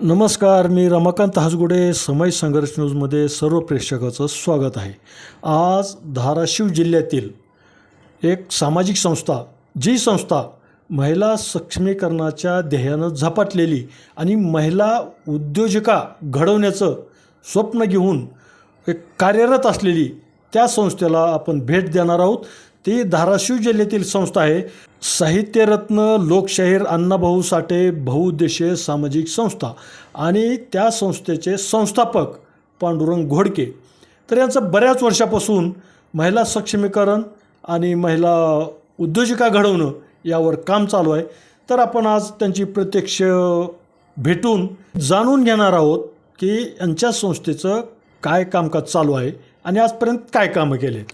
नमस्कार मी रमाकांत हासगुडे समय संघर्ष न्यूजमध्ये सर्व प्रेक्षकाचं स्वागत आहे. आज धाराशिव जिल्ह्यातील एक सामाजिक संस्था जी संस्था महिला सक्षमीकरणाच्या ध्येयानं झपाटलेली आणि महिला उद्योजका घडवण्याचं स्वप्न घेऊन एक कार्यरत असलेली त्या संस्थेला आपण भेट देणार आहोत. ती धाराशिव जिल्ह्यातील संस्था आहे. साहित्यरत्न लोकशाहीर अण्णाभाऊ साठे बहुउद्देशीय सामाजिक संस्था आणि त्या संस्थेचे संस्थापक पांडुरंग घोडके. तर यांचं बऱ्याच वर्षापासून महिला सक्षमीकरण आणि महिला उद्योजिका घडवणं यावर काम चालू आहे. तर आपण आज त्यांची प्रत्यक्ष भेटून जाणून घेणार आहोत की यांच्या संस्थेचं काय कामकाज चालू आहे आणि आजपर्यंत काय कामं केले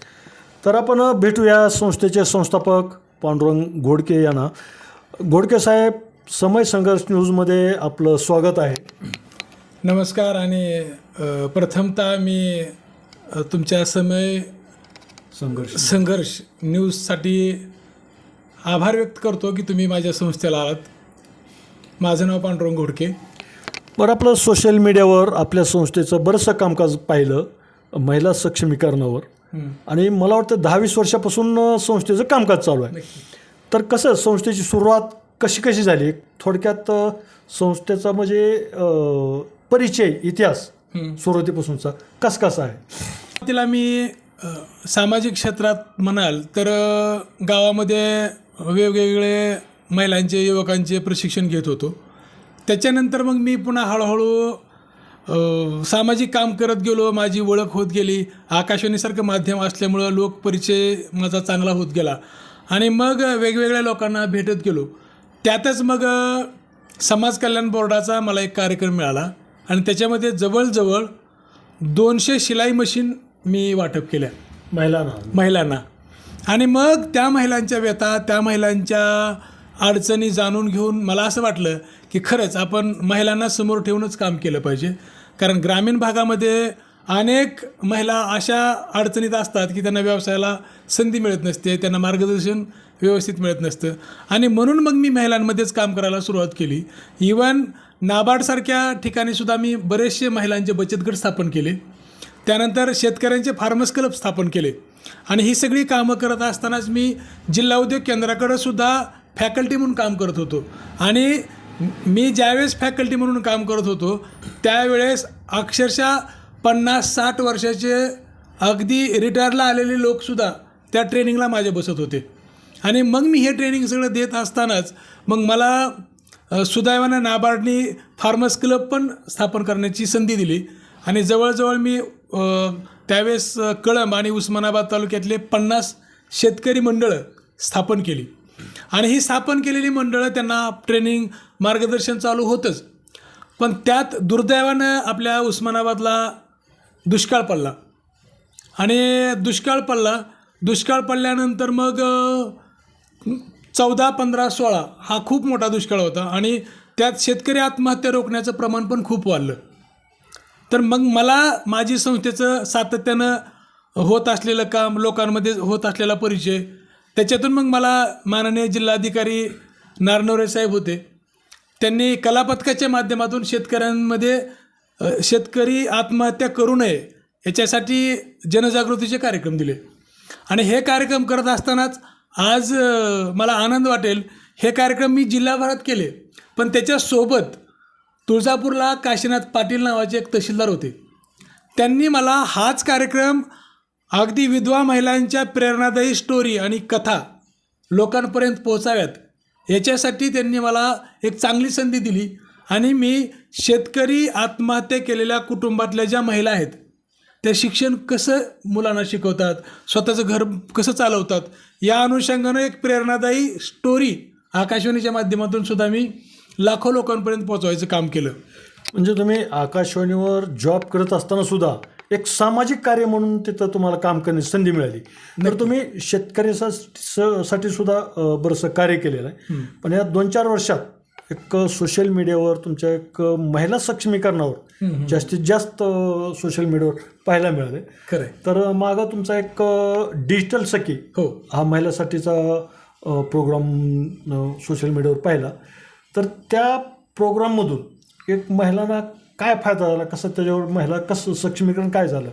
तर आपण भेटूया संस्थेचे संस्थापक पांडुरंग घोडके यांना. घोडके साहेब समय संघर्ष न्यूजमध्ये आपलं स्वागत आहे. नमस्कार आणि प्रथमतः मी तुमच्या समय संघर्ष संघर्ष न्यूजसाठी आभार व्यक्त करतो की तुम्ही माझ्या संस्थेला आलात. माझं नाव पांडुरंग घोडके. बरं आपलं सोशल मीडियावर आपल्या संस्थेचं बरंचसं कामकाज पाहिलं महिला सक्षमीकरणावर. आणि मला वाटतं दहा वीस वर्षापासून संस्थेचं कामकाज चालू आहे. तर कसं संस्थेची सुरुवात कशी कशी झाली? थोडक्यात संस्थेचा म्हणजे परिचय इतिहास सुरुवातीपासूनचा कसा कसा आहे? तिला मी सामाजिक क्षेत्रात म्हणाल तर गावामध्ये वेगवेगळे महिलांचे युवकांचे प्रशिक्षण घेत होतो. त्याच्यानंतर मग मी पुन्हा हळूहळू सामाजिक काम करत गेलो माझी ओळख होत गेली. आकाशवाणीसारखं माध्यम असल्यामुळं लोकपरिचय माझा चांगला होत गेला. आणि मग वेगवेगळ्या लोकांना भेटत गेलो. त्यातच मग समाज कल्याण बोर्डाचा मला एक कार्यक्रम मिळाला. आणि त्याच्यामध्ये जवळजवळ दोनशे शिलाई मशीन मी वाटप केल्या. महिलांना. महिलांना. आणि मग त्या महिलांच्या व्यथा त्या महिलांच्या अडचणी जाणून घेऊन मला असं वाटलं की खरंच आपण महिलांना समोर ठेवूनच काम केलं पाहिजे. कारण ग्रामीण भागामध्ये अनेक महिला अशा अडचणीत असतात की त्यांना व्यवसायाला संधी मिळत नसते त्यांना मार्गदर्शन व्यवस्थित मिळत नसतं. आणि म्हणून मग मी महिलांमध्येच काम करायला सुरुवात केली. इवन नाबार्डसारख्या ठिकाणीसुद्धा मी बरेचसे महिलांचे बचत गट स्थापन केले. त्यानंतर शेतकऱ्यांचे फार्मर्स क्लब स्थापन केले. आणि ही सगळी कामं करत असतानाच मी जिल्हा उद्योग केंद्राकडंसुद्धा फॅकल्टी म्हणून काम करत होतो. आणि मी ज्यावेळेस फॅकल्टी म्हणून काम करत होतो त्यावेळेस अक्षरशः पन्नास साठ वर्षाचे अगदी रिटायरला आलेले लोकसुद्धा त्या ट्रेनिंगला माझ्या बसत होते. आणि मग मी हे ट्रेनिंग सगळं देत असतानाच मग मला सुदैवानं नाबार्डनी फार्मर्स क्लब पण स्थापन करण्याची संधी दिली. आणि जवळजवळ मी त्यावेळेस कळंब आणि उस्मानाबाद तालुक्यातले पन्नास शेतकरी मंडळं स्थापन केली. आणि ही स्थापन केलेली मंडळं त्यांना ट्रेनिंग मार्गदर्शन चालू होतंच. पण त्यात दुर्दैवानं आपल्या उस्मानाबादला दुष्काळ पडला. आणि दुष्काळ पडला दुष्काळ पडल्यानंतर मग चौदा पंधरा सोळा हा खूप मोठा दुष्काळ होता आणि त्यात शेतकरी आत्महत्या रोखण्याचं प्रमाण पण खूप वाढलं. तर मग मला माझी संस्थेचं सातत्यानं होत असलेलं काम लोकांमध्ये होत असलेला परिचय त्याच्यातून मग मला माननीय जिल्हाधिकारी नारनवरे साहेब होते. त्यांनी कलापथकाच्या माध्यमातून शेतकऱ्यांमध्ये शेतकरी आत्महत्या करू नये याच्यासाठी जनजागृतीचे कार्यक्रम दिले. आणि हे कार्यक्रम करत असतानाच आज मला आनंद वाटेल. हे कार्यक्रम मी जिल्हाभरात केले. पण त्याच्यासोबत तुळजापूरला काशीनाथ पाटील नावाचे एक तहसीलदार होते. त्यांनी मला हाच कार्यक्रम अगदी विधवा महिलांच्या प्रेरणादायी स्टोरी आणि कथा लोकांपर्यंत पोहोचाव्यात. याच्यासाठी त्यांनी मला एक चांगली संधी दिली आणि मी शेतकरी आत्महत्या केलेल्या कुटुंबातल्या ज्या महिला आहेत त्या शिक्षण कसं मुलांना शिकवतात स्वतःचं घर कसं चालवतात या अनुषंगानं एक प्रेरणादायी स्टोरी आकाशवाणीच्या माध्यमातून सुद्धा मी लाखो लोकांपर्यंत पोहोचवायचं काम केलं. म्हणजे तुम्ही आकाशवाणीवर जॉब करत असताना सुद्धा एक सामाजिक कार्य म्हणून तिथं तुम्हाला काम करण्याची संधी मिळाली. तर तुम्ही शेतकऱ्याचा स- साठी सुद्धा बरंचसं कार्य केलेलं आहे. पण या दोन चार वर्षात एक सोशल मीडियावर तुमच्या एक महिला सक्षमीकरणावर जास्तीत जास्त सोशल मीडियावर पाहायला मिळाले खरं तर मागं तुमचा एक डिजिटल सखी हो. हा महिलासाठीचा प्रोग्राम सोशल मीडियावर पाहिला. तर त्या प्रोग्राममधून एक महिलांना काय फायदा झाला? कसं त्याच्यावर महिला कसं सक्षमीकरण काय झालं?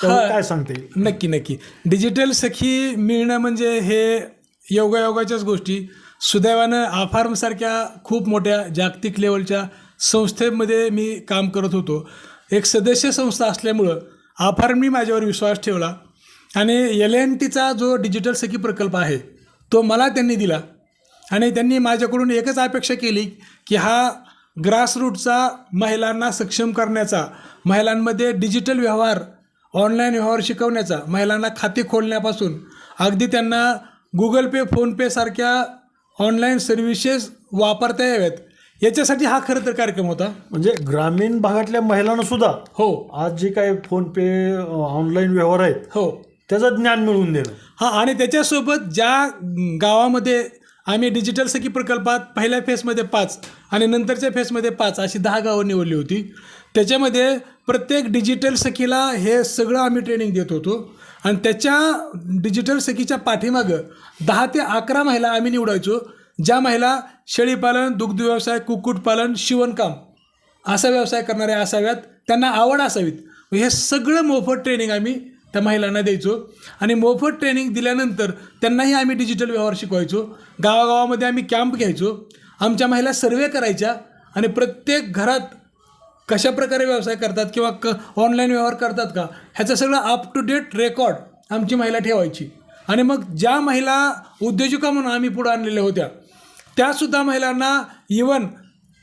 त्यावर हा. काय सांगते नक्की नक्की. डिजिटल सखी मिळणं म्हणजे हे योगायोगाच्याच गोष्टी. सुदैवानं आफार्मसारख्या खूप मोठ्या जागतिक लेवलच्या संस्थेमध्ये मी काम करत होतो. एक सदस्य संस्था असल्यामुळं आफार्मनी माझ्यावर विश्वास ठेवला. आणि एल एन टीचा जो डिजिटल सखी प्रकल्प आहे तो मला त्यांनी दिला. आणि त्यांनी माझ्याकडून एकच अपेक्षा केली की हा ग्रासरूटचा महिलांना सक्षम करण्याचा महिलांमध्ये डिजिटल व्यवहार ऑनलाईन व्यवहार शिकवण्याचा महिलांना खाते खोलण्यापासून अगदी त्यांना गुगल पे फोनपे सारख्या ऑनलाईन सर्व्हिसेस वापरता याव्यात. याच्यासाठी हा खरं तर कार्यक्रम होता. म्हणजे ग्रामीण भागातल्या महिलांना सुद्धा हो. आज जे काही फोन पे ऑनलाईन व्यवहार आहेत हो. त्याचं ज्ञान मिळवून देणं. हां आणि त्याच्यासोबत ज्या गावामध्ये आम्ही डिजिटल सखी प्रकल्पात पहिल्या फेसमध्ये पाच आणि नंतरच्या फेसमध्ये पाच अशी दहा गावं निवडली होती. त्याच्यामध्ये प्रत्येक डिजिटल सखीला हे सगळं आम्ही ट्रेनिंग देत होतो. आणि त्याच्या डिजिटल सखीच्या पाठीमागं दहा ते अकरा महिला आम्ही निवडायचो. ज्या महिला शेळीपालन दुग्ध व्यवसाय कुक्कुटपालन शिवणकाम असा व्यवसाय करणाऱ्या असाव्यात. त्यांना आवड असावीत. हे सगळं मोफत ट्रेनिंग आम्ही त्या महिलांना द्यायचो. आणि मोफत ट्रेनिंग दिल्यानंतर त्यांनाही आम्ही डिजिटल व्यवहार शिकवायचो. गावागावामध्ये आम्ही कॅम्प घ्यायचो. आमच्या महिला सर्वे करायच्या आणि प्रत्येक घरात कशा प्रकारे व्यवसाय करतात किंवा क ऑनलाईन व्यवहार करतात का ह्याचं सगळं अप टू डेट रेकॉर्ड आमची महिला ठेवायची. आणि मग ज्या महिला उद्योजिका म्हणून आम्ही पुढं आणलेल्या होत्या त्यासुद्धा महिलांना इवन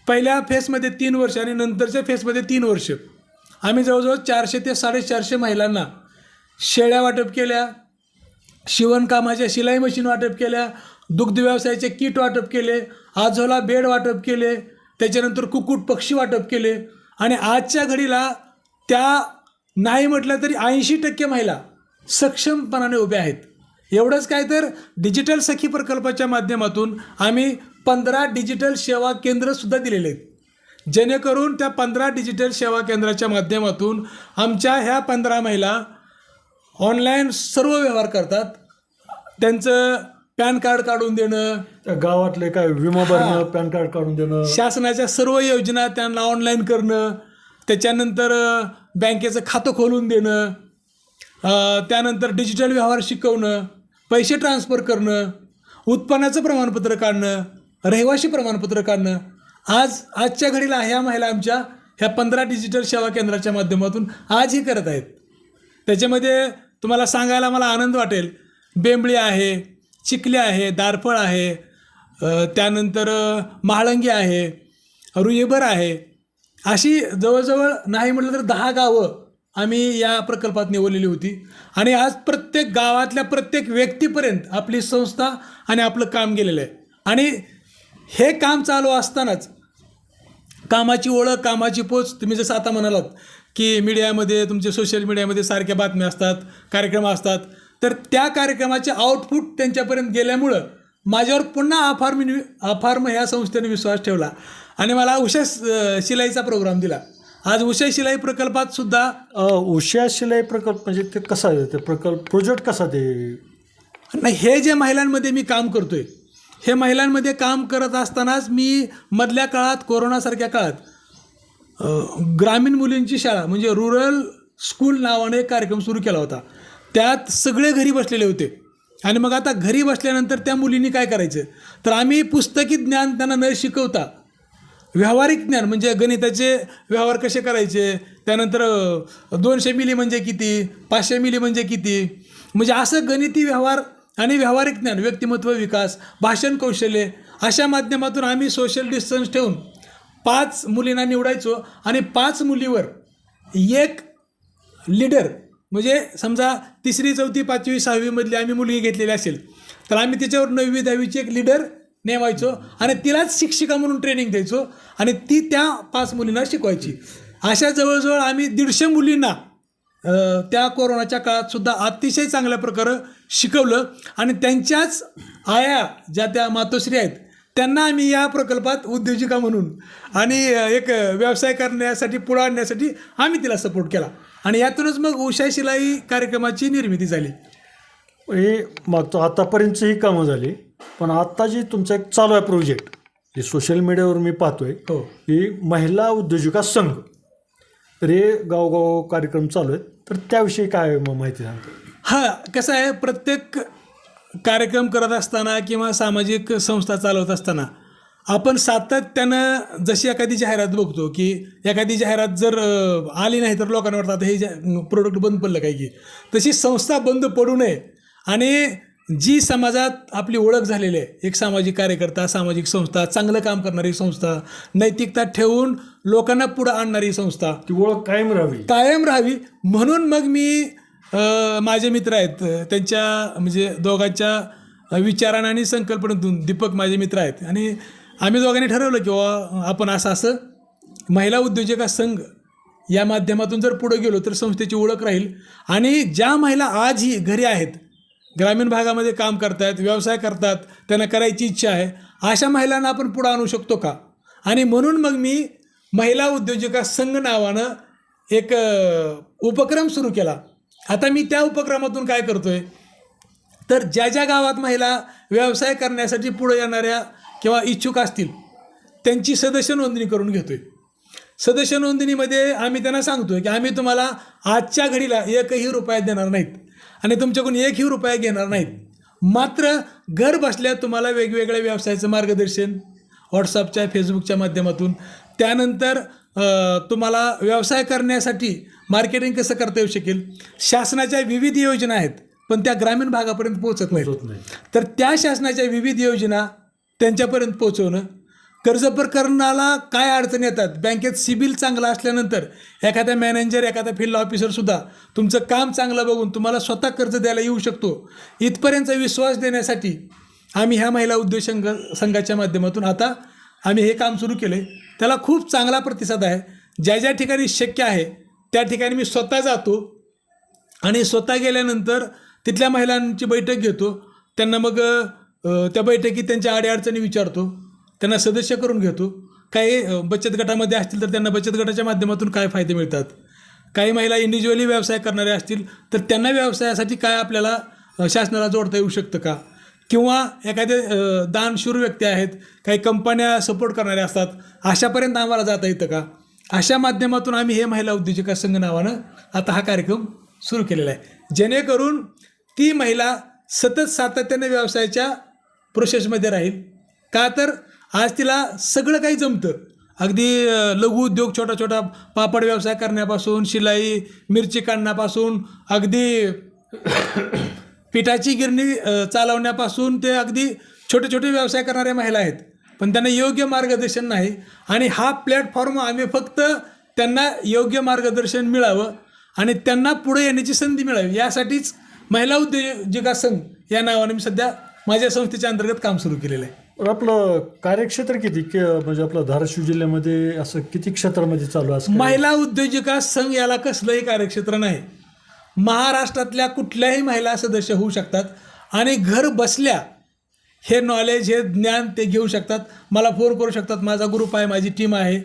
पहिल्या फेसमध्ये तीन वर्ष आणि नंतरच्या फेसमध्ये तीन वर्ष. आम्ही जवळजवळ चारशे ते साडेचारशे महिलांना शेळ्या वाटप केल्या शिवणकामाच्या शिलाई मशीन वाटप केल्या दुग्ध व्यवसायाचे किट वाटप केले आजोला बेड वाटप केले त्याच्यानंतर कुक्कुट पक्षी वाटप केले. आणि आजच्या घडीला त्या नाही म्हटलं तरी ऐंशी टक्के महिला सक्षमपणाने उभ्या आहेत. एवढंच काय तर डिजिटल सखी प्रकल्पाच्या माध्यमातून आम्ही पंधरा डिजिटल सेवा केंद्रसुद्धा दिलेले आहेत. जेणेकरून त्या पंधरा डिजिटल सेवा केंद्राच्या माध्यमातून आमच्या ह्या पंधरा महिला ऑनलाईन सर्व व्यवहार करतात. त्यांचं पॅन कार्ड काढून देणं. त्या गावातले काय विमा भरणं पॅन कार्ड काढून देणं. शासनाच्या सर्व योजना त्यांना ऑनलाईन करणं. त्याच्यानंतर बँकेचं खातं खोलून देणं. त्यानंतर डिजिटल व्यवहार शिकवणं. पैसे ट्रान्सफर करणं. उत्पन्नाचं प्रमाणपत्र काढणं. रहिवाशी प्रमाणपत्र काढणं. आज आजच्या घडीला ह्या महिला आमच्या ह्या पंधरा डिजिटल सेवा केंद्राच्या माध्यमातून आजही करत आहेत. त्याच्यामध्ये तुम्हाला सांगायला मला आनंद वाटेल. बेंबळी आहे चिखली आहे दारफळ आहे त्यानंतर महाळंगी आहे रुईबर आहे. अशी जवळजवळ नाही म्हटलं तर दहा गावं आम्ही या प्रकल्पात निवडलेली होती. आणि आज प्रत्येक गावातल्या प्रत्येक व्यक्तीपर्यंत आपली संस्था आणि आपलं काम गेलेलं आहे. आणि हे काम चालू असतानाच कामाची ओळख कामाची पोच तुम्ही जसं आता म्हणालात की मीडियामध्ये तुमचे सोशल मीडियामध्ये सारख्या बातम्या असतात कार्यक्रम असतात. तर त्या कार्यक्रमाचे आउटपुट त्यांच्यापर्यंत गेल्यामुळं माझ्यावर पुन्हा अफार्म अफार्म ह्या संस्थेने विश्वास ठेवला. आणि मला उषा शिलाईचा प्रोग्राम दिला. आज उषा शिलाई प्रकल्पात सुद्धा उषा शिलाई प्रकल्प म्हणजे ते कसा ते प्रकल्प प्रोजेक्ट कसा ते? नाही हे जे महिलांमध्ये मी काम करतोय हे महिलांमध्ये काम करत असतानाच मी मधल्या काळात कोरोनासारख्या काळात ग्रामीण मुलींची शाळा म्हणजे रुरल स्कूल नावाने एक कार्यक्रम सुरू केला होता. त्यात सगळे घरी बसलेले होते. आणि मग आता घरी बसल्यानंतर त्या मुलींनी काय करायचं? तर आम्ही पुस्तकी ज्ञान त्यांना न शिकवता व्यावहारिक ज्ञान म्हणजे गणिताचे व्यवहार कसे करायचे? त्यानंतर दोनशे मिली म्हणजे किती? पाचशे मिली म्हणजे किती? म्हणजे असं गणिती व्यवहार आणि व्यावहारिक ज्ञान व्यक्तिमत्व विकास भाषण कौशल्य अशा माध्यमातून आम्ही सोशल डिस्टन्स ठेवून पाच मुलींना निवडायचो आणि पाच मुलीवर एक लीडर म्हणजे समजा तिसरी चौथी पाचवी सहावीमधली आम्ही मुलगी घेतलेली असेल तर आम्ही तिच्यावर नववी दहावीची एक लीडर नेमायचो आणि तिलाच शिक्षिका म्हणून ट्रेनिंग द्यायचो आणि ती त्या पाच मुलींना शिकवायची. अशा जवळजवळ आम्ही दीडशे मुलींना त्या कोरोनाच्या काळात सुद्धा अतिशय चांगल्या प्रकारे शिकवलं आणि त्यांच्याच आया ज्या त्या मातोश्री आहेत त्यांना आम्ही या प्रकल्पात उद्योजिका म्हणून आणि एक व्यवसाय करण्यासाठी पुढं आणण्यासाठी आम्ही तिला सपोर्ट केला. आणि यातूनच मग उषा शिलाई कार्यक्रमाची निर्मिती झाली. हे मागचं आतापर्यंतची ही कामं झाली पण आता जी तुमचा एक चालू आहे प्रोजेक्ट हे सोशल मीडियावर मी पाहतोय हो. की महिला उद्योजिका संघ. तर हे गावगाव कार्यक्रम चालू आहेत. तर त्याविषयी काय मग माहिती सांगतो हा कसं आहे प्रत्येक कार्यक्रम करत असताना किंवा सामाजिक संस्था चालवत असताना आपण सातत्यानं जशी एखादी जाहिरात बघतो की एखादी जाहिरात जर आली नाही तर लोकांना वाटतं आता हे प्रोडक्ट बंद पडलं काय की? तशी संस्था बंद पडू नये. आणि जी समाजात आपली ओळख झालेली आहे एक सामाजिक कार्यकर्ता सामाजिक संस्था चांगलं काम करणारी संस्था नैतिकता ठेवून लोकांना पुढं आणणारी संस्था ती ओळख कायम राहावी. कायम राहावी. म्हणून मग मी माझे मित्र आहेत. त्यांच्या म्हणजे दोघांच्या विचारानं आणि संकल्पनेतून दीपक माझे मित्र आहेत. आणि आम्ही दोघांनी ठरवलं की बाबा आपण असं असं महिला उद्योजका संघ या माध्यमातून जर पुढे गेलो तर संस्थेची ओळख राहील. आणि ज्या महिला आजही घरी आहेत ग्रामीण भागामध्ये काम करतायत व्यवसाय करतात त्यांना करायची इच्छा आहे अशा महिलांना आपण पुढं आणू शकतो का? आणि म्हणून मग मी महिला उद्योजका संघ नावानं एक उपक्रम सुरू केला. आता मी त्या उपक्रमातून काय करतोय? तर ज्या ज्या गावात महिला व्यवसाय करण्यासाठी पुढे येणाऱ्या किंवा इच्छुक असतील त्यांची सदस्य नोंदणी करून घेतोय. सदस्य नोंदणीमध्ये आम्ही त्यांना सांगतोय की आम्ही तुम्हाला आजच्या घडीला एकही रुपया देणार नाहीत आणि तुमच्याकडून एकही रुपया घेणार नाहीत. मात्र घर बसल्या तुम्हाला वेगवेगळ्या व्यवसायाचं मार्गदर्शन व्हॉट्सअपच्या फेसबुकच्या माध्यमातून. त्यानंतर तुम्हाला व्यवसाय करण्यासाठी मार्केटिंग कसं करता येऊ शकेल? शासनाच्या विविध योजना आहेत पण त्या ग्रामीण भागापर्यंत पोहोचत नाहीत. नाही तर त्या शासनाच्या विविध योजना त्यांच्यापर्यंत पोहोचवणं कर्ज प्रकरणाला काय अडचणी येतात? बँकेत सिबिल चांगला असल्यानंतर एखादा मॅनेजर एखादा फील्ड ऑफिसरसुद्धा तुमचं काम चांगलं बघून तुम्हाला स्वतः कर्ज द्यायला येऊ शकतो. इथपर्यंतचा विश्वास देण्यासाठी आम्ही ह्या महिला उद्योग संघ संघाच्या माध्यमातून आता आम्ही हे काम सुरू केलं आहे त्याला खूप चांगला प्रतिसाद आहे. ज्या ज्या ठिकाणी शक्य आहे त्या ठिकाणी मी स्वतः जातो आणि स्वतः गेल्यानंतर तिथल्या महिलांची बैठक घेतो. त्यांना मग त्या बैठकीत त्यांच्या अडीअडचणी विचारतो. त्यांना सदस्य करून घेतो. काही बचत गटामध्ये असतील तर त्यांना बचत गटाच्या माध्यमातून काय फायदे मिळतात? काही महिला इंडिव्हिज्युअली व्यवसाय करणारे असतील तर त्यांना व्यवसायासाठी काय आपल्याला शासनाला जोडता येऊ शकतं का? किंवा एखादे दानशूर व्यक्ती आहेत काही कंपन्या सपोर्ट करणाऱ्या असतात अशापर्यंत आम्हाला जाता येतं का? अशा माध्यमातून आम्ही हे महिला उद्योजिका संघ नावानं आता हा कार्यक्रम सुरू केलेला आहे. जेणेकरून ती महिला सतत सातत्याने व्यवसायाच्या प्रोसेसमध्ये राहील. का तर आज तिला सगळं काही जमतं. अगदी लघु उद्योग छोटा छोटा पापड व्यवसाय करण्यापासून शिलाई मिरची काढण्यापासून अगदी पिठाची गिरणी चालवण्यापासून ते अगदी छोटे छोटे व्यवसाय करणाऱ्या महिला आहेत. पण त्यांना योग्य मार्गदर्शन नाही. आणि हा प्लॅटफॉर्म आम्ही फक्त त्यांना योग्य मार्गदर्शन मिळावं आणि त्यांना पुढे येण्याची संधी मिळावी. यासाठीच महिला उद्योजिका संघ या नावाने मी सध्या माझ्या संस्थेच्या अंतर्गत काम सुरू केलेलं आहे. आपलं कार्यक्षेत्र किती? कि म्हणजे आपलं धाराशिव जिल्ह्यामध्ये असं किती क्षेत्रामध्ये चालू आहे? असं काय? महिला उद्योजिका संघ याला कसलंही कार्यक्षेत्र नाही. महाराष्ट्रातल्या कुठल्याही महिला सदस्य होऊ शकतात आणि घर बसल्या हे नॉलेज हे ज्ञान ते घेऊ शकतात. मला फोन करू शकतात. माझा ग्रुप आहे माझी टीम आहे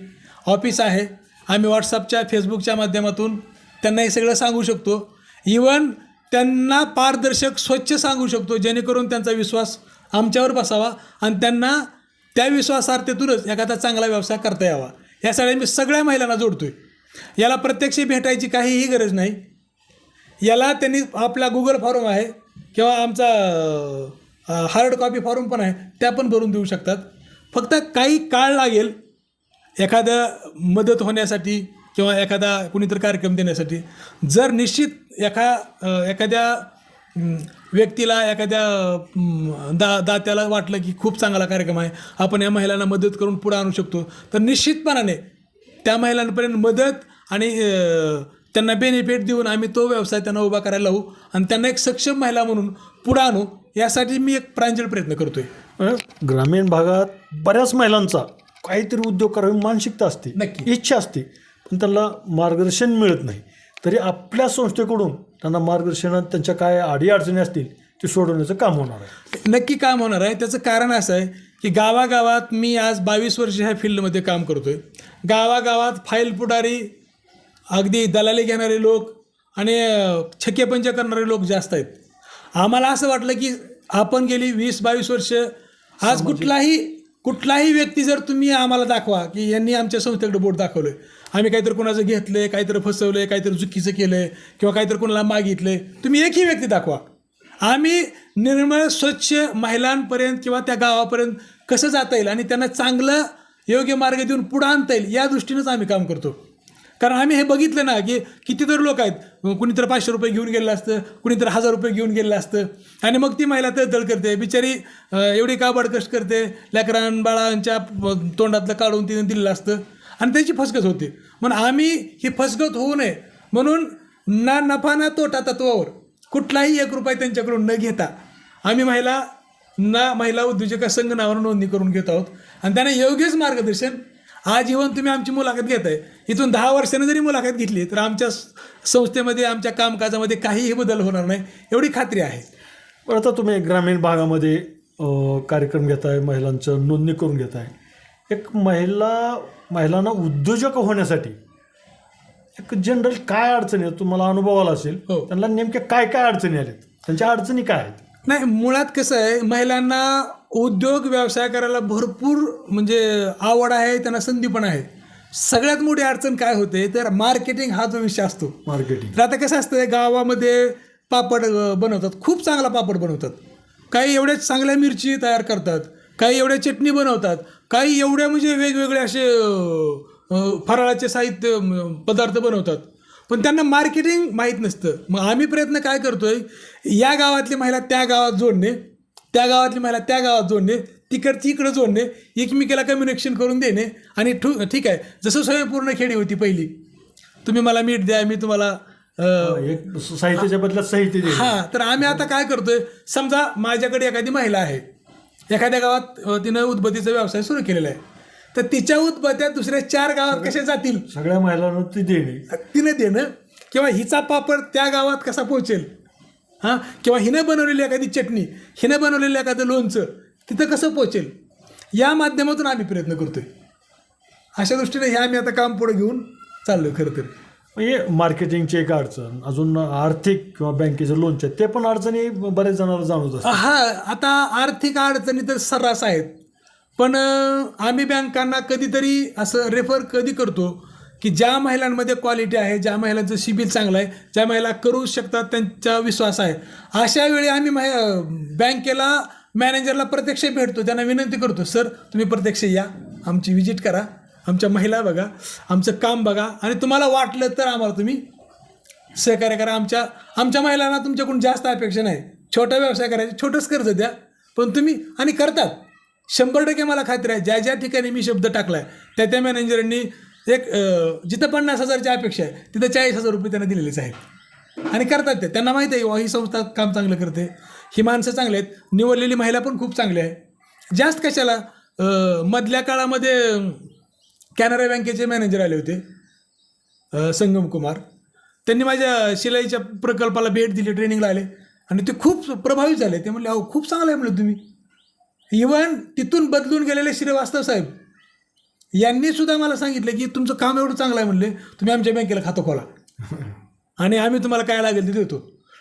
ऑफिस आहे. आम्ही व्हॉट्सअपच्या फेसबुकच्या माध्यमातून त्यांना हे सगळं सांगू शकतो. इवन त्यांना पारदर्शक स्वच्छ सांगू शकतो जेणेकरून त्यांचा विश्वास आमच्यावर बसावा आणि त्यांना त्या विश्वासार्थेतूनच एखादा चांगला व्यवसाय करता यावा. यासाठी मी सगळ्या महिलांना जोडतो आहे याला प्रत्यक्ष भेटायची काहीही गरज नाही. याला त्यांनी आपला गुगल फॉर्म आहे किंवा आमचा हार्ड कॉपी फॉर्म पण आहे त्या पण भरून देऊ शकतात. फक्त काही काळ लागेल एखादं मदत होण्यासाठी किंवा एखादा कुणीतरी कार्यक्रम देण्यासाठी. जर निश्चित एका एखाद्या व्यक्तीला एखाद्या दा दात्याला वाटलं की खूप चांगला कार्यक्रम आहे आपण या महिलांना मदत करून पुढे आणू शकतो. तर निश्चितपणाने त्या महिलांपर्यंत मदत आणि त्यांना बेनिफिट देऊन आम्ही तो व्यवसाय त्यांना उभा करायला लावू आणि त्यांना एक सक्षम महिला म्हणून पुढे आणू. यासाठी मी एक प्रांजळ प्रयत्न करतोय. अं, ग्रामीण भागात बऱ्याच महिलांचा काहीतरी उद्योग करावी मानसिकता असते नक्की. इच्छा असते पण त्यांना मार्गदर्शन मिळत नाही. तरी आपल्या संस्थेकडून त्यांना मार्गदर्शनात त्यांच्या काय अडीअडचणी असतील ते सोडवण्याचं काम होणार आहे. नक्की काम होणार आहे. त्याचं कारण असं आहे की गावागावात मी आज बावीस वर्ष ह्या फील्डमध्ये काम करतोय. गावागावात फाईल पुढारी अगदी दलाली घेणारे लोक आणि अ, छक्केपंच करणारे लोक जास्त आहेत. आम्हाला असं वाटलं की आपण गेली वीस बावीस वर्ष आज कुठलाही कुठलाही व्यक्ती जर तुम्ही आम्हाला दाखवा की यांनी आमच्या संस्थेकडे बोट दाखवलं आम्ही काहीतरी कोणाचं घेतलंय काहीतरी फसवलंय काहीतरी चुकीचं केलंय किंवा काहीतरी कोणाला मागितलंय तुम्ही एकही व्यक्ती दाखवा. आम्ही निर्मळ स्वच्छ महिलांपर्यंत किंवा त्या गावापर्यंत कसं जाता येईल आणि त्यांना चांगलं योग्य मार्ग देऊन पुढं आणता येईल या दृष्टीनंच आम्ही काम करतो. कारण आम्ही हे बघितलं ना की कितीतरी लोक आहेत. कुणीतरी पाचशे रुपये घेऊन गेलेलं असतं कुणीतरी हजार रुपये घेऊन गेलेलं असतं. आणि मग ती महिला तळतळ करते. बिचारी एवढी काबाडकष्ट करते? लेकरां बाळांच्या तोंडातलं काढून तिने दिलेलं असतं. आणि त्याची फसगत होते. म्हणून आम्ही ही फसगत होऊ नये. म्हणून ना नफा ना तोटा तत्वावर कुठलाही एक रुपये त्यांच्याकडून न घेता आम्ही महिला ना महिला उद्योजक संघ नावानं नोंदणी करून घेत आहोत. आणि त्यांना योग्यच मार्गदर्शन आजीवन तुम्ही आमची मुलाखत घेताय. इथून दहा वर्षानं जरी मुलाखत घेतली तर आमच्या संस्थेमध्ये आमच्या कामकाजामध्ये काहीही बदल होणार नाही एवढी खात्री आहे. बरं आता तुम्ही ग्रामीण भागामध्ये कार्यक्रम घेताय महिलांचं नोंदणी करून घेताय. एक महिला महिलांना उद्योजक होण्यासाठी एक जनरल काय अडचणी आहेत? तुम्हाला अनुभव आला असेल. हो. त्यांना नेमक्या काय काय अडचणी आल्यात त्यांच्या अडचणी काय आहेत? नाही मुळात कसं आहे महिलांना उद्योग व्यवसाय करायला भरपूर म्हणजे आवड आहे त्यांना संधी पण आहे. सगळ्यात मोठी अडचण काय होते तर मार्केटिंग हा जो विषय असतो. मार्केटिंग तर आता कसं असतं गावामध्ये पापड बनवतात. खूप चांगला पापड बनवतात. काही एवढ्या चांगल्या मिरची तयार करतात काही एवढ्या चटणी बनवतात काही एवढ्या म्हणजे वेगवेगळे असे फराळाचे साहित्य पदार्थ बनवतात. पण त्यांना मार्केटिंग माहीत नसतं. मग आम्ही प्रयत्न काय करतोय या गावातली महिला त्या गावात जोडणे त्या गावातली महिला त्या गावात जोडणे तिकडची इकडं जोडणे एकमेकीला कम्युनिकेशन करून देणे आणि ठू ठीक आहे. जसं स्वयंपूर्ण खेडी होती पहिली. तुम्ही मला मीठ द्या मी तुम्हाला एक साहित्याच्या बदल्यात साहित्य दे हा तर आम्ही आता काय करतोय समजा माझ्याकडे एखादी महिला आहे. एखाद्या गावात तिनं उदबत्तीचा व्यवसाय सुरू केलेला आहे. तर तिच्या उदबत्त्या दुसऱ्या चार गावात कशा जातील? सगळ्या महिलांना ती देणे. तिनं देणं किंवा हिचा पापड त्या गावात कसा पोहोचेल? हां? किंवा हिनं बनवलेली एखादी चटणी हिनं बनवलेलं एखादं लोणचं तिथं कसं पोहोचेल? या माध्यमातून आम्ही प्रयत्न करतोय. अशा दृष्टीने हे आम्ही आता काम पुढे घेऊन चाललोय खरं तर. म्हणजे मार्केटिंगची एक अडचण अजून आर्थिक किंवा बँकेचं लोनच्या ते पण अडचणी बऱ्याच जणांना जाणवत असतात हा आता आर्थिक अडचणी तर सर्रास आहेत. पण आम्ही बँकांना कधीतरी असं रेफर कधी करतो? की ज्या महिलांमध्ये क्वालिटी आहे ज्या महिलांचं सिबिल चांगलं आहे ज्या महिला करू शकतात त्यांचा विश्वास आहे. अशा वेळी आम्ही महि बँकेला मॅनेजरला प्रत्यक्ष भेटतो त्यांना विनंती करतो सर तुम्ही प्रत्यक्ष या आमची व्हिजिट करा आमच्या महिला बघा आमचं काम बघा आणि तुम्हाला वाटलं तर आम्हाला तुम्ही सहकार्य करा. आमच्या आमच्या महिलांना तुमच्याकडून जास्त अपेक्षा नाही. छोटा व्यवसाय करायचा छोटंच कर्ज द्या पण तुम्ही आणि करतात. शंभर टक्के मला खात्री आहे ज्या ज्या ठिकाणी मी शब्द टाकला आहे त्या त्या मॅनेजरांनी एक जिथं पन्नास हजारची अपेक्षा आहे तिथं चाळीस हजार रुपये त्यांना दिलेलेच आहेत. आणि करतात ते. त्यांना माहिती आहे ही संस्था काम चांगलं करते. ही माणसं चांगली आहेत. निवडलेली महिला पण खूप चांगली आहे. जास्त कशाला मधल्या काळामध्ये कॅनरा बँकेचे मॅनेजर आले होते संगम कुमार. त्यांनी माझ्या शिलाईच्या प्रकल्पाला भेट दिली ट्रेनिंगला आले. आणि ते खूप प्रभावित झाले. ते म्हणले अहो खूप चांगलं आहे म्हणलं तुम्ही. इव्हन तिथून बदलून गेलेले श्रीवास्तव साहेब यांनी सुद्धा मला सांगितलं की तुमचं काम एवढं चांगलं आहे म्हणले तुम्ही आमच्या बँकेला खातं खोला. आणि आम्ही तुम्हाला काय लागेल ते देतो.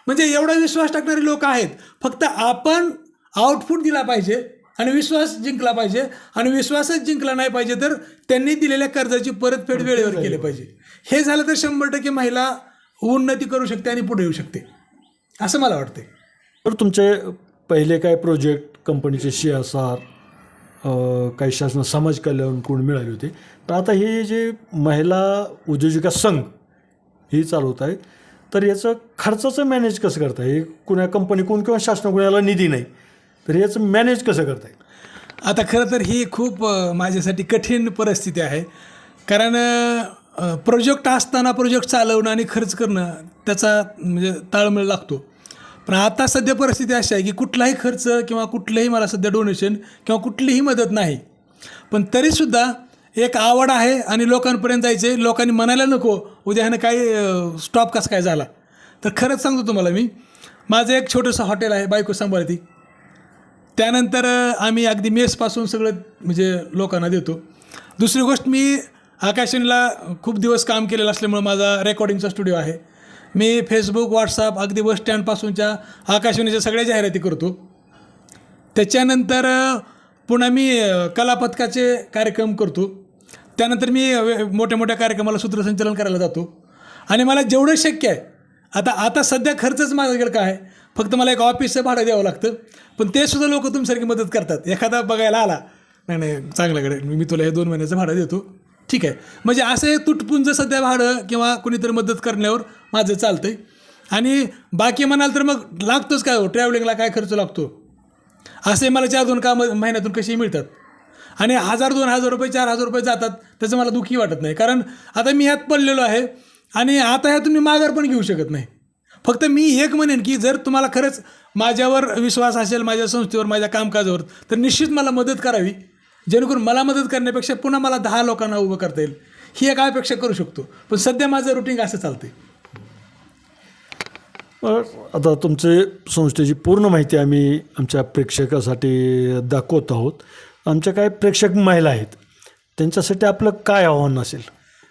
म्हणजे एवढा विश्वास टाकणारे लोक आहेत. फक्त आपण आउटपुट दिला पाहिजे आणि विश्वास जिंकला पाहिजे. आणि विश्वासच जिंकला नाही पाहिजे तर त्यांनी दिलेल्या कर्जाची परतफेड वेळेवर केली पाहिजे. हे झालं तर शंभर टक्के महिला उन्नती करू शकते आणि पुढे येऊ शकते. असं मला वाटते तर तुमचे पहिले काय प्रोजेक्ट कंपनीचे आर काही शासन समाज कल्याण कोण मिळाले होते. तर आता हे जे महिला उद्योजिका संघ हे चालवत आहे तर याचं खर्चाचं मॅनेज कसं करताय? हे कुण्या कंपनीकडून किंवा शासन कुणाला निधी नाही तर याचं मॅनेज कसं करताय? आता खरं तर ही खूप माझ्यासाठी कठीण परिस्थिती आहे. कारण प्रोजेक्ट असताना प्रोजेक्ट चालवणं आणि खर्च करणं त्याचा म्हणजे ताळमेळ लागतो. पण आता सध्या परिस्थिती अशी आहे की कुठलाही खर्च किंवा कुठलंही मला सध्या डोनेशन किंवा कुठलीही मदत नाही. पण तरीसुद्धा एक आवड आहे आणि लोकांपर्यंत जायचे लोकांनी म्हणायला नको उद्या ह्यानं काय स्टॉप कसा काय झाला? तर खरंच सांगतो तुम्हाला मी माझं एक छोटंसं हॉटेल आहे बायको सांभाळती. त्यानंतर आम्ही अगदी मेसपासून सगळं म्हणजे लोकांना देतो. दुसरी गोष्ट मी आकाशवाणीला खूप दिवस काम केलेलं असल्यामुळं माझा रेकॉर्डिंगचा स्टुडिओ आहे. मी फेसबुक व्हॉट्सअप अगदी बस स्टँडपासूनच्या आकाशवाणीच्या सगळ्या जाहिराती करतो. त्याच्यानंतर पुन्हा मी कलापथकाचे कार्यक्रम करतो. त्यानंतर मी मोठ्या मोठ्या कार्यक्रमाला सूत्रसंचालन करायला जातो. आणि मला जेवढं शक्य आहे आता आता सध्या खर्चच माझ्याकडे काय आहे फक्त मला एक ऑफिसचं भाडं द्यावं लागतं. पण ते सुद्धा लोक तुमच्यासारखी मदत करतात. एखादा बघायला आला नाही नाही चांगल्याकडे मी तुला हे दोन महिन्याचं भाडं देतो. ठीक आहे. म्हणजे असं हे तुटपुंज सध्या भाडं किंवा कुणीतरी मदत करण्यावर माझं चालतं आहे आणि बाकी म्हणाल तर मग लागतोच काय हो? ट्रॅव्हलिंगला काय खर्च लागतो? असे मला चार दोन काम महिन्यातून कसे मिळतात? आणि हजार दोन हजार रुपये चार हजार रुपये जातात त्याचं मला दुःखी वाटत नाही. कारण आता मी ह्यात पडलेलो आहे आणि आता ह्यातून मी माघार पण घेऊ शकत नाही. फक्त मी एक म्हणेन की जर तुम्हाला खरंच माझ्यावर विश्वास असेल माझ्या संस्थेवर माझ्या कामकाजावर तर निश्चित मला मदत करावी. जेणेकरून मला मदत करण्यापेक्षा पुन्हा मला दहा लोकांना उभं करता येईल. ही एक अपेक्षा करू शकतो. पण सध्या माझं रुटीन असं चालतं आता तुमचे संस्थेची पूर्ण माहिती आम्ही आमच्या प्रेक्षकासाठी दाखवत आहोत. आमच्या काही प्रेक्षक महिला आहेत. त्यांच्यासाठी आपलं काय आव्हान असेल?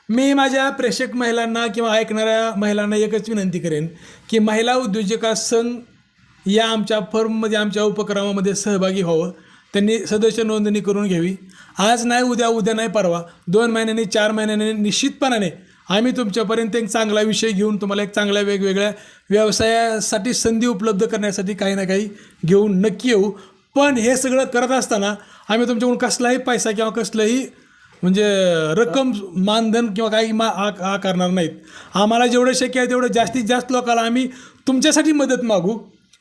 मी माझ्या प्रेक्षक महिलांना किंवा ऐकणाऱ्या महिलांना एकच विनंती करेन की महिला उद्योजका संघ या आमच्या फर्ममध्ये आमच्या उपक्रमामध्ये सहभागी व्हावं. त्यांनी सदस्य नोंदणी करून घ्यावी. आज नाही उद्या उद्या नाही परवा. दोन महिन्यांनी चार महिन्यांनी निश्चितपणाने आम्ही तुमच्यापर्यंत एक चांगला विषय घेऊन तुम्हाला एक चांगल्या वेगवेगळ्या व्यवसायासाठी संधी उपलब्ध करण्यासाठी काही ना काही घेऊन नक्की येऊ. पण हे सगळं करत असताना आम्ही तुमच्याकडून कसलाही पैसा किंवा कसलंही म्हणजे रक्कम मानधन किंवा काही मा आ आकारणार नाहीत. आम्हाला जेवढं शक्य आहे तेवढं जास्तीत जास्त लोकांना आम्ही तुमच्यासाठी मदत मागू.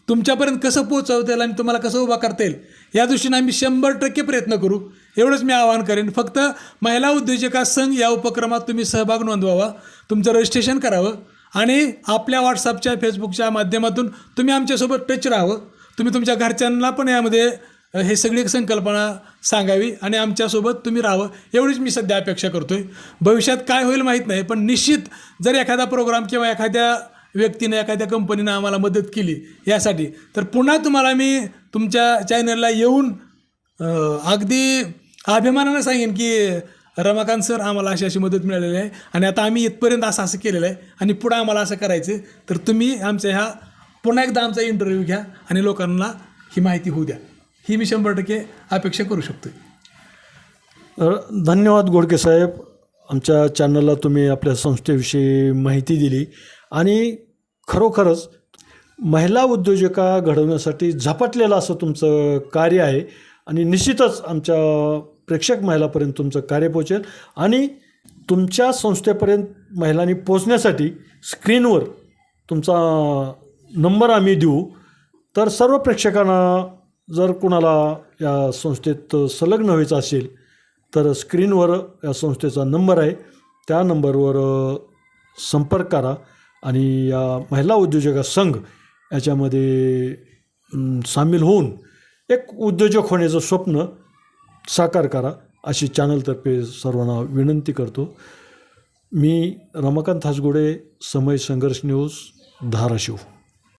तुमच्यापर्यंत कसं पोचवता येईल आणि तुम्हाला कसं उभा करता येईल? या दृष्टीने आम्ही शंभर टक्के प्रयत्न करू. एवढंच मी आवाहन करेन. फक्त महिला उद्योजका संघ या उपक्रमात तुम्ही सहभाग नोंदवावा. तुमचं रजिस्ट्रेशन करावं. आणि आपल्या व्हॉट्सअपच्या फेसबुकच्या माध्यमातून तुम्ही आमच्यासोबत टच राहावं. तुम्ही तुमच्या घरच्यांना पण यामध्ये हे सगळी संकल्पना सांगावी आणि आमच्यासोबत तुम्ही राहावं. एवढीच मी सध्या अपेक्षा करतो आहे भविष्यात काय होईल माहीत नाही पण निश्चित जर एखादा प्रोग्राम किंवा एखाद्या व्यक्तीनं एखाद्या कंपनीनं आम्हाला मदत केली यासाठी. तर पुन्हा तुम्हाला मी तुमच्या चॅनलला येऊन अगदी अभिमानानं सांगेन की रमाकांत सर आम्हाला अशी अशी मदत मिळालेली आहे. आणि आता आम्ही इथपर्यंत असं असं केलेलं आहे. आणि पुढं आम्हाला असं करायचं तर तुम्ही आमच्या ह्या पुन्हा एकदा आमचा इंटरव्ह्यू घ्या आणि लोकांना ही माहिती होऊ द्या. ही मी शंभर टक्के अपेक्षा करू शकतो धन्यवाद गोडके साहेब. आमच्या चॅनलला तुम्ही आपल्या संस्थेविषयी माहिती दिली. आणि खरोखरच महिला उद्योजका घडवण्यासाठी झपाटलेलं असं तुमचं कार्य आहे आणि निश्चितच आमच्या प्रेक्षक महिलापर्यंत तुमचं कार्य पोचेल आणि तुमच्या संस्थेपर्यंत महिलांनी पोचण्यासाठी स्क्रीनवर तुमचा नंबर आम्ही देऊ. तर सर्व प्रेक्षकांना जर कुणाला या संस्थेत संलग्न व्हायचं असेल तर स्क्रीनवर या संस्थेचा नंबर आहे. त्या नंबरवर संपर्क करा. आणि या महिला उद्योजक संघ याच्यामध्ये सामील होऊन एक उद्योजक होण्याचं स्वप्न साकार करा अशी चॅनलतर्फे सर्वांना विनंती करतो. मी रमाकांत हासगुडे समय संघर्ष न्यूज धाराशिव.